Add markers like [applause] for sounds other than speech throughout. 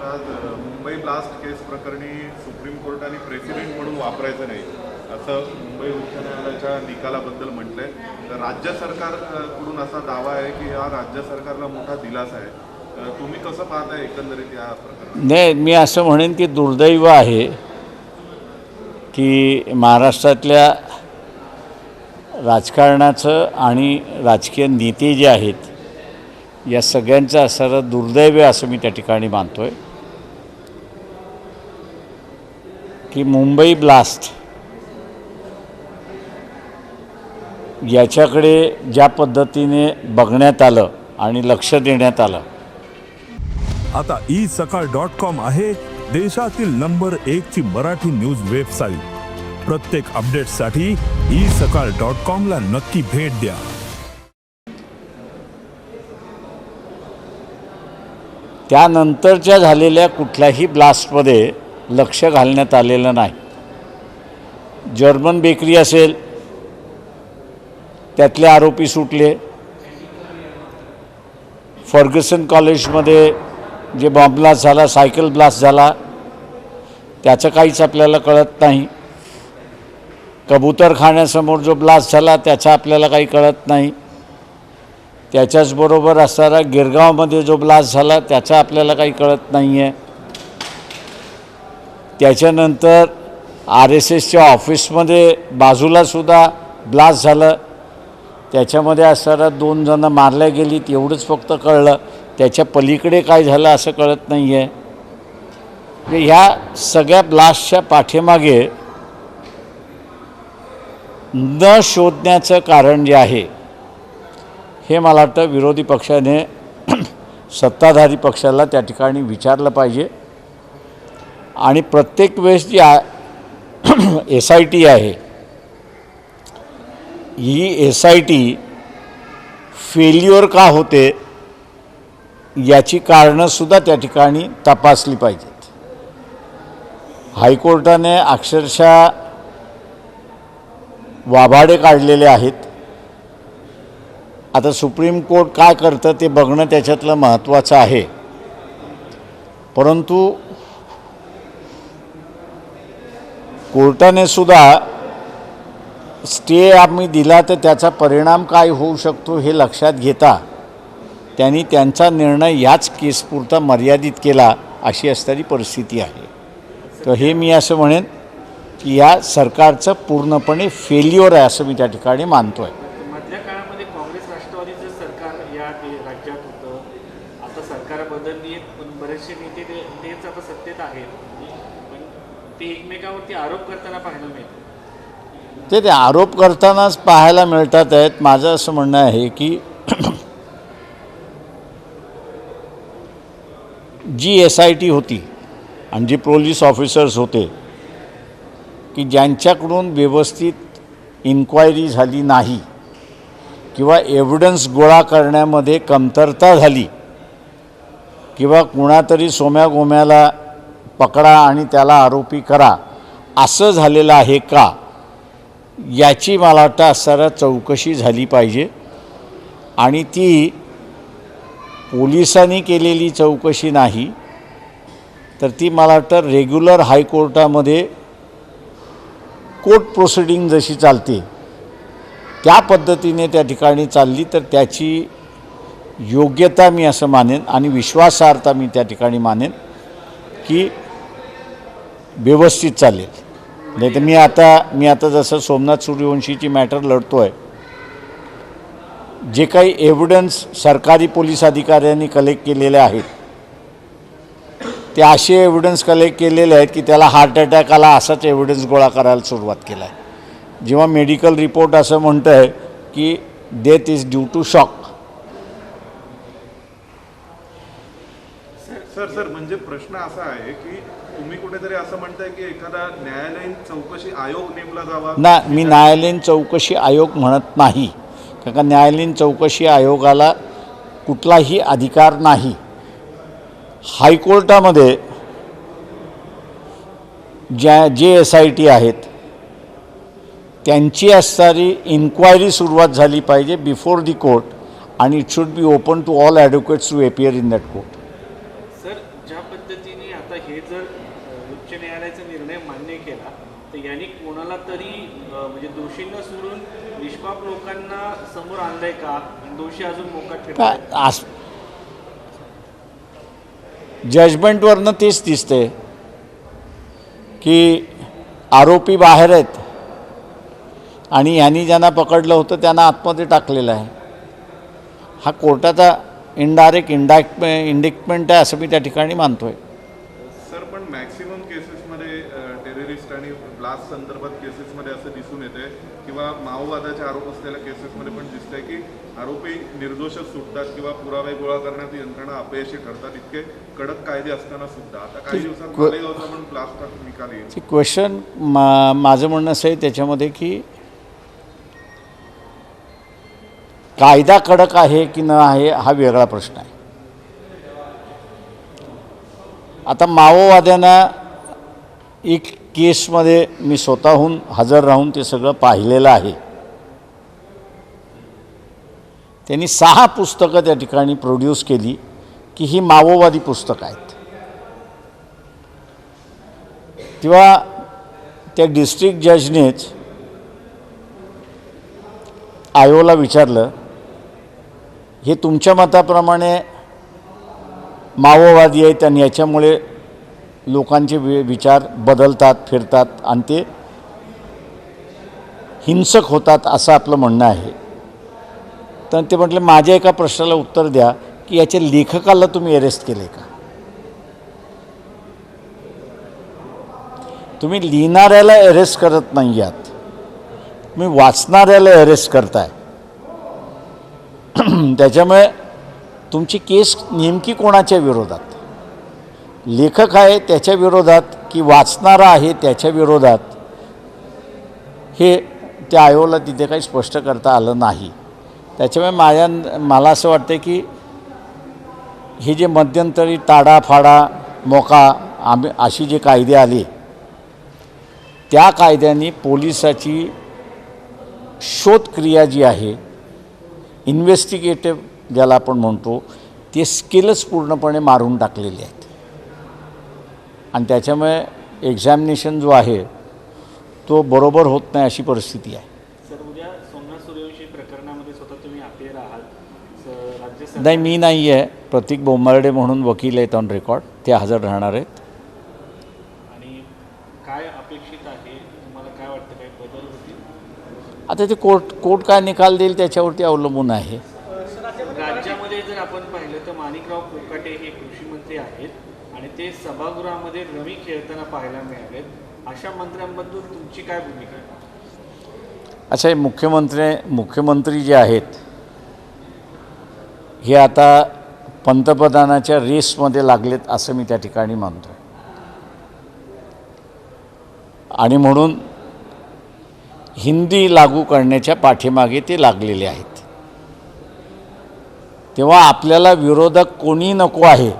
तर आज मुंबई ब्लास्ट केस प्रकरणी सुप्रीम कोर्टाने प्रेसिडेंट म्हणून वापरायचं नाही असं मुंबई उच्च न्यायालयाच्या निकालाबद्दल म्हटलंय. तर राज्य सरकारकडून असा दावा आहे की हा राज्य सरकारला मोठा दिलासा आहे. तुम्ही कसं पाहताय एकंदरीत या नाही मी असं म्हणेन की दुर्दैव आहे की महाराष्ट्रातल्या राजकारणाचं आणि राजकीय नेते जे आहेत या सगळ्यांचं असणारं दुर्दैव असं मी त्या ठिकाणी मानतो आहे की मुंबई ब्लास्ट. याच्याकडे ज्या पद्धतीने बघण्यात आलं आणि लक्ष देण्यात आलं. आता ई सकाळ डॉट कॉम आहे देशातील नंबर एक ची मराठी न्यूज वेबसाईट. प्रत्येक अपडेटसाठी ई सकाळ डॉट कॉम ला नक्की भेट द्या. त्यानंतरच्या झालेल्या कुठल्याही ब्लास्टमध्ये लक्ष घालण्यात आलेलं नाही. जर्मन बेकरी असेल त्यातले आरोपी सुटले. फर्ग्युसन कॉलेजमध्ये जे बॉम्ब ब्लास्ट झाला सायकल ब्लास्ट झाला त्याचं काहीच आपल्याला कळत नाही. कबूतरखान्यासमोर जो ब्लास्ट झाला त्याचा आपल्याला काही कळत नाही. त्याच्याचबरोबर असणारा गिरगावमध्ये जो ब्लास्ट झाला त्याचा आपल्याला काही कळत नाही आहे त्याच्यानंतर आर एस एसच्या ऑफिसमध्ये बाजूलासुद्धा ब्लास्ट झालं. त्याच्यामध्ये असणाऱ्या दोन जणं मारल्या गेलीत एवढंच फक्त कळलं. त्याच्या पलीकडे काय झालं असं कळत नाही आहे म्हणजे ह्या सगळ्या ब्लास्टच्या पाठीमागे न शोधण्याचं कारण जे आहे हे मला वाटतं विरोधी पक्षाने [clears throat] सत्ताधारी पक्षाला त्या ठिकाणी विचारलं पाहिजे. आणि प्रत्येक वेळेस जी एस आय टी आहे ही एस आय टी फेल्युअर का होते याची कारणंसुद्धा त्या ठिकाणी तपासली पाहिजेत. हायकोर्टाने अक्षरशः वाभाडे काढलेले आहेत. आता सुप्रीम कोर्ट काय करतं ते बघणं त्याच्यातलं महत्त्वाचं आहे. परंतु कोर्टाने सुद्धा स्टे आम्ही दिला तर त्याचा परिणाम काय होऊ शकतो हे लक्षात घेता त्यांनी त्यांचा निर्णय याच केसपुरता मर्यादित केला अशी असणारी परिस्थिती आहे. तर हे मी असं म्हणेन की या सरकारचं पूर्णपणे फेल्युअर आहे असं मी त्या ठिकाणी मानतो आहे मधल्या काळामध्ये काँग्रेस राष्ट्रवादीचं सरकार या राज्यात होतं आता सरकार बदलली बरेचसे नेते तेच आता सत्तेत आहेत. ते एकमेकावरती आरोप करताना पाहायला मिळतात ते ते आरोप करतानाच पाहायला मिळतात आहेत. माझं असं म्हणणं आहे की जी एस आय टी होती आणि जी पोलीस ऑफिसर्स होते की ज्यांच्याकडून व्यवस्थित इन्क्वायरी झाली नाही किंवा एव्हिडन्स गोळा करण्यामध्ये कमतरता झाली किंवा कुणातरी सोम्या गोम्याला पकडा आणि त्याला आरोपी करा. असं झालेलं आहे का? याची मला वाटतं असणाऱ्या चौकशी झाली पाहिजे. आणि ती पोलिसांनी केलेली चौकशी नाही तर ती मला वाटतं रेग्युलर हायकोर्टामध्ये कोर्ट प्रोसिडिंग जशी चालते त्या पद्धतीने त्या ठिकाणी चालली तर त्याची योग्यता मी असं मानेन आणि विश्वासार्हता मी त्या ठिकाणी मानेन की व्यवस्थित चालेल. नाही तर मी आता मी आता जसं सोमनाथ सूर्यवंशीची मॅटर लढतो आहे जे काही एव्हिडन्स सरकारी पोलीस अधिकाऱ्यांनी कलेक्ट केलेले आहेत ते असे एव्हिडन्स कलेक्ट केलेले आहेत की त्याला हार्ट अटॅक आला असाच एव्हिडन्स गोळा करायला सुरुवात केला आहे जेव्हा मेडिकल रिपोर्ट असं म्हणतं आहे की death is due to shock sir sir म्हणजे प्रश्न असा आहे की तुम्ही कुठेतरी असं म्हणताय की एखादा न्यायालयीन चौकशी आयोग नेमला जावा? ना मी न्यायालयीन चौकशी आयोग म्हणत नाही. कारण का न्यायालयीन चौकशी आयोगाला कुठलाही अधिकार नाही. हायकोर्टामध्ये ज्या जे एस आय टी आहेत त्यांची असणारी इन्क्वायरी सुरुवात झाली पाहिजे बिफोर दी कोर्ट आणि it should be open to all advocates to appear in that court sir ज्या पद्धतीने पद्धतीने आता हे जर अ, उच्च न्यायालयाचा निर्णय मान्य केला तर यांनी कोणाला तरी म्हणजे दोषींना सोडून निष्पाप लोकांना समोर आणलंय का? दोषी अजून मोकाट जजमेंटवरनं तेच दिसते की आरोपी बाहेर आहेत आणि यांनी ज्यांना पकडलं होतं त्यांना आतमध्ये टाकलेलं आहे. हा कोर्टाचा इनडायरेक्ट इंडाक्ट इंडिक्टमेंट आहे असं मी त्या ठिकाणी मानतो आहे सर पण मॅक्सिमम केसेसमध्ये टेररिस्ट आणि ब्लास्ट संदर्भात केसेसमध्ये असं दिसून येते किंवा माओवादाचे आरोप असलेल्या केसेसमध्ये पण दिसतंय की आरोपी निर्दोषच सुटतात किंवा पुरावे गोळा करण्यात यंत्रणा अपयशी ठरतात इतके कडक कायदे असताना सुद्धा. आता काही दिवसात को- मालेगावचा पण ब्लास्टचा निकाल येईल. क्वेश्चन मा माझं म्हणणं असं आहे त्याच्यामध्ये की कायदा कडक आहे की न आहे हा वेगळा प्रश्न आहे. आता माओवाद्यांना एक केसमध्ये मी स्वतःहून हजर राहून ते सगळं पाहिलेलं आहे. त्यांनी सहा पुस्तकं त्या ठिकाणी प्रोड्यूस केली की ही माओवादी पुस्तकं आहेत. तेव्हा त्या डिस्ट्रिक्ट जजनेच आयोला विचारलं हे तुमच्या मताप्रमाणे माओवादी आहेत आणि याच्यामुळे लोकांचे वि विचार बदलतात फिरतात आणि ते हिंसक होतात असं आपलं म्हणणं आहे. तर ते म्हटलं माझ्या एका प्रश्नाला उत्तर द्या की याच्या लेखकाला तुम्ही अरेस्ट केले का? तुम्ही लिहिणाऱ्याला अरेस्ट करत नाही आहात. तुम्ही वाचणाऱ्याला अरेस्ट करताय. [clears throat] त्याच्यामुळे तुमची केस नेमकी कोणाच्या विरोधात? लेखक आहे त्याच्या विरोधात की वाचणारा आहे त्याच्या विरोधात हे त्या आयोगाला तिथे काही स्पष्ट करता आलं नाही. त्याच्यामुळे माझ्या मला असं वाटतं की हे जे मध्यंतरी ताडाफाडा मोका आम्ही अशी जे कायदे आले त्या कायद्याने पोलिसाची शोधक्रिया जी आहे इन्व्हेस्टिगेटिव्ह ज्याला आपण म्हणतो ते स्किलच पूर्णपणे मारून टाकलेले आहेत. आणि त्याच्यामुळे एक्झामिनेशन जो आहे तो बरोबर होत नाही अशी परिस्थिती आहे. नाही मी नाही आहे. प्रतीक बोंबार्डे म्हणून वकील आहेत ऑन रेकॉर्ड ते हजर राहणार आहेत. आता ते कोर्ट कोर्ट काय निकाल देईल त्याच्यावरती अवलंबून आहे. राज्यामध्ये जर आपण पाहिलं तर माणिकराव कोकाटे हे कृषी मंत्री आहेत. आणि ते सभागृहामध्ये रमी खेळताना पाहायला मिळालेत. अशा मंत्र्यांबद्दल तुमची काय भूमिका आहे? अच्छा हे मुख्यमंत्री मुख्यमंत्री जे आहेत हे आता पंतप्रधानाच्या रेसमध्ये लागलेत असं मी त्या ठिकाणी मानतो आणि म्हणून हिंदी लागू करण्याच्या पाठीमागे ते लागलेले आहेत. तेव्हा आपल्याला विरोधक कोणी नको आहे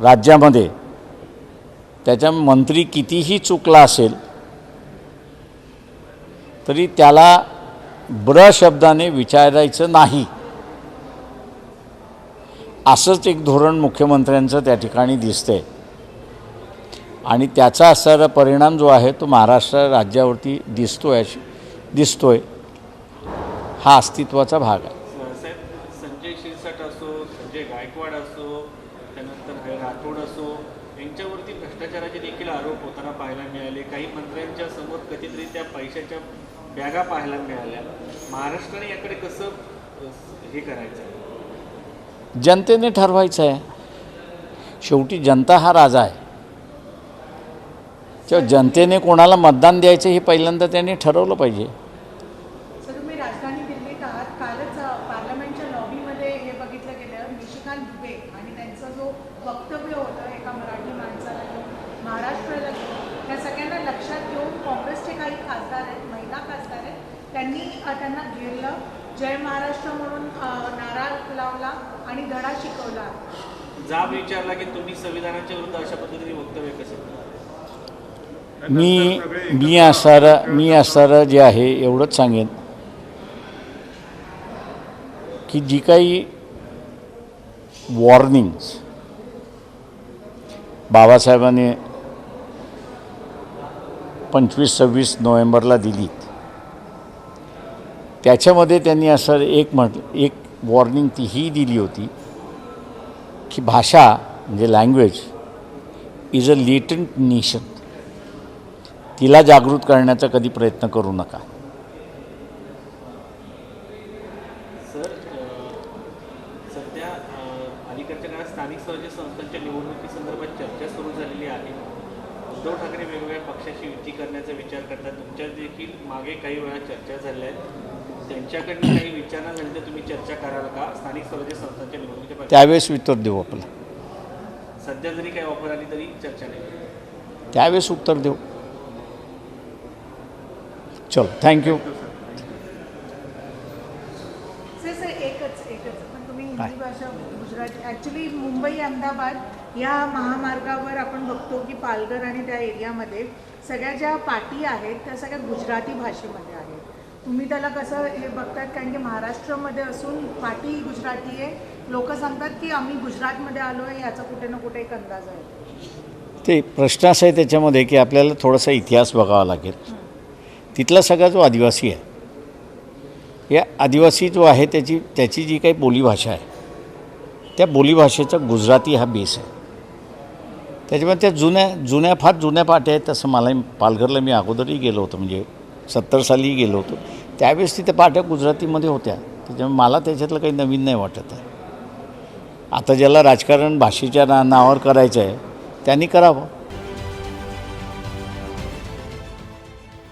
राज्यामध्ये. त्याच्या मंत्री कितीही चुकला असेल तरी त्याला ब्र शब्दाने विचारायचं नाही. असंच एक धोरण मुख्यमंत्र्यांचं त्या ठिकाणी दिसतंय. आणि त्याचा असणारा परिणाम जो आहे तो महाराष्ट्र राज्यावरती दिसतोय दिसतोय. हा अस्तित्वाचा भाग आहे स- साहेब संजय शिरसाट असो संजय गायकवाड असो त्यानंतर हे राठोड असो यांच्यावरती भ्रष्टाचाराचे देखील आरोप होताना पाहायला मिळाले काही मंत्र्यांच्या समोर त्या पैशाच्या बॅगा पाहायला मिळाल्या. महाराष्ट्राने याकडे कसं हे करायचं? जनतेने ठरवायचं आहे. शेवटी जनता हा राजा आहे. तेव्हा जनतेने कोणाला मतदान द्यायचं हे पहिल्यांदा त्यांनी ठरवलं पाहिजे सर तुम्ही राजधानी दिल्लीत आहात कालच अ, पार्लमेंटच्या लॉबीमध्ये हे बघितलं गेलं दुबे आणि त्यांचं जो वक्तव्य होतं एका मराठी माणसाला घेऊन महाराष्ट्राला घेऊन त्या सगळ्यांना लक्षात घेऊन काँग्रेसचे काही खासदार आहेत महिला खासदार आहेत त्यांनी त्यांना घेरलं. जय महाराष्ट्र म्हणून नारा लावला आणि धडा शिकवला. जाब विचारला की तुम्ही संविधानाच्या विरुद्ध अशा पद्धतीने वक्तव्य कसं मी मी असणारं मी असणारं जे आहे एवढंच सांगेन की जी काही वॉर्निंग्स बाबासाहेबांनी पंचवीस सव्वीस नोव्हेंबरला दिलीत. त्याच्यामध्ये त्यांनी असं एक म्हट एक वॉर्निंग ती ही दिली होती की भाषा म्हणजे language is a latent nation तिला जागृत करण्याचा कधी प्रयत्न करू नका सर अं, सध्या अं, अलीकडच्या काळात स्थानिक स्वराज्य संस्थांच्या निवडणुकीसंदर्भात चर्चा सुरू झालेली आहे उद्धव ठाकरे वेगवेगळ्या पक्षाशी युती करण्याचा विचार करतात. तुमच्या देखील मागे काही वेळा चर्चा झाल्या आहेत. त्यांच्याकडनं काही विचारणा झाली तर तुम्ही चर्चा कराल का? स्थानिक स्वराज्य संस्थांच्या निवडणुकीच्या? त्यावेळेस उत्तर देऊ आपण सध्या जरी काही ऑफर आली तरी चर्चा नाही. त्यावेळेस उत्तर देऊ. चलो थँक्यू सर सर एकच एकच पण तुम्ही काय? हिंदी भाषा गुजराती ॲक्च्युली मुंबई अहमदाबाद या महामार्गावर आपण बघतो की पालघर आणि त्या एरियामध्ये सगळ्या ज्या पाटी आहेत त्या सगळ्या गुजराती भाषेमध्ये आहेत. तुम्ही त्याला कसं हे बघतात कारण की महाराष्ट्रामध्ये असून पाटी गुजराती आहे. लोक सांगतात की आम्ही गुजरातमध्ये आलो आहे याचा कुठे ना कुठे एक अंदाज आहे. ते प्रश्न असा आहे त्याच्यामध्ये की आपल्याला थोडासा इतिहास बघावा लागेल. तिथला सगळा जो आदिवासी आहे या आदिवासी जो आहे त्याची त्याची जी काही बोलीभाषा आहे त्या बोलीभाषेचा गुजराती हा बेस आहे. त्याच्यामुळे त्या जुन्या जुन्या फार जुन्या पाट्या आहेत तसं मला पालघरला मी अगोदरही गेलो होतो म्हणजे सत्तर सालीही गेलो होतो. त्यावेळेस तिथे पाट्या गुजरातीमध्ये होत्या. त्याच्यामुळे मला त्याच्यातलं काही नवीन नाही वाटत आहे. आता ज्याला राजकारण भाषेच्या ना नावावर करायचं आहे त्यांनी करावं.